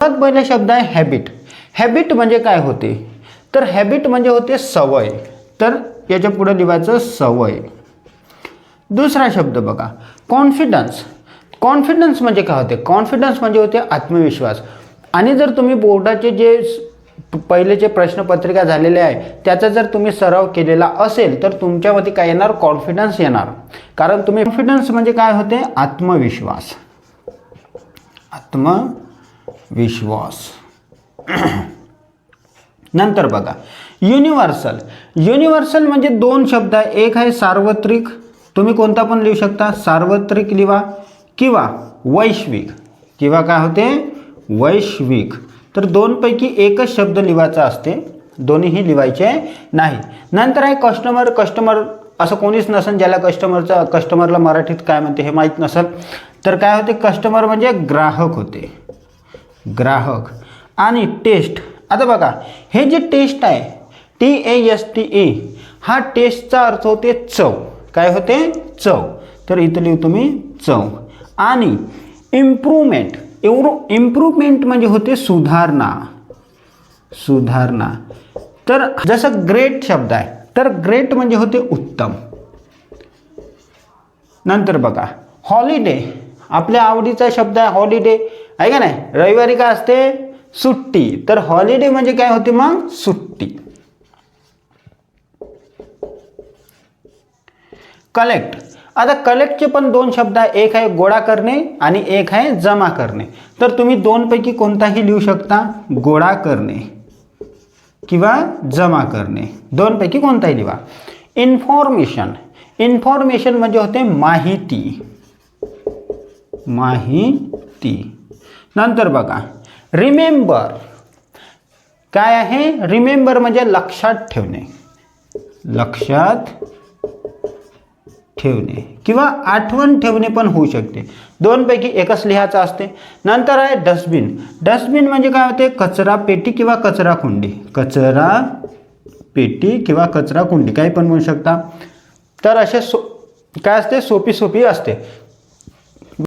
सर्वात पहिला शब्द आहे हॅबिट हॅबिट म्हणजे काय होते? तर हॅबिट म्हणजे होते सवय. तर याच्यापुढे लिहायचं सवय. दुसरा शब्द बघा. कॉन्फिडन्स कॉन्फिडन्स म्हणजे काय होते? कॉन्फिडन्स म्हणजे होते आत्मविश्वास. आणि जर तुम्ही बोर्डाचे जे पहिलेचे प्रश्नपत्रिका झालेले आहे त्याचा जर तुम्ही सराव केलेला असेल तर तुमच्यामध्ये काय येणार? कॉन्फिडन्स येणार. कारण तुम्ही कॉन्फिडन्स म्हणजे काय होते? आत्मविश्वास. आत्म विश्वास. नंतर बघा. युनिव्हर्सल युनिव्हर्सल म्हणजे दोन शब्द आहे. एक आहे सार्वत्रिक. तुम्ही कोणता पण लिहू शकता. सार्वत्रिक लिहा किंवा वैश्विक. किंवा काय होते? वैश्विक. तर दोनपैकी एकच शब्द लिवायचा असते. दोन्हीही लिवायचे नाही. नंतर आहे कस्टमर कस्टमर असं कोणीच नसेल ज्याला कस्टमरचा कस्टमरला मराठीत काय म्हणते हे माहीत नसेल. तर काय होते? कस्टमर म्हणजे ग्राहक होते. ग्राहक आणि टेस्ट. आता बघा हे जे टेस्ट आहे T A S T A हा टेस्टचा अर्थ होते चव. काय होते? चव. तर इथं लिहू तुम्ही चव. आणि इम्प्रूव्हमेंट एवढं इम्प्रूव्हमेंट म्हणजे होते सुधारणा. सुधारणा. तर जसं ग्रेट शब्द आहे तर ग्रेट म्हणजे होते उत्तम. नंतर बघा हॉलिडे आपल्या आवडीचा शब्द आहे हॉलिडे आहे का नाही? रविवारी काय असते सुट्टी. तर हॉलिडे म्हणजे काय होते मग? सुट्टी. कलेक्ट आता कलेक्टचे पण दोन शब्द आहे एक आहे गोळा करणे आणि एक आहे जमा करणे. तर तुम्ही दोनपैकी कोणताही लिहू शकता? गोळा करणे किंवा जमा करणे. दोनपैकी कोणताही लिहा. इन्फॉर्मेशन इन्फॉर्मेशन म्हणजे होते माहिती. माहिती. नंतर बघा. रिमेंबर काय आहे? रिमेंबर म्हणजे लक्षात ठेवणे. लक्षात ठेवणे. किंवा आठवण ठेवणे पण होऊ शकते. दोनपैकी एकच लिहायचं असते. नंतर आहे डस्टबिन डस्टबिन म्हणजे काय होते? कचरा पेटी किंवा कचरा कुंडी. कचरा पेटी किंवा कचरा कुंडी. काही पण म्हणू शकता. तर असे सो काय असते? सोपी सोपी असते.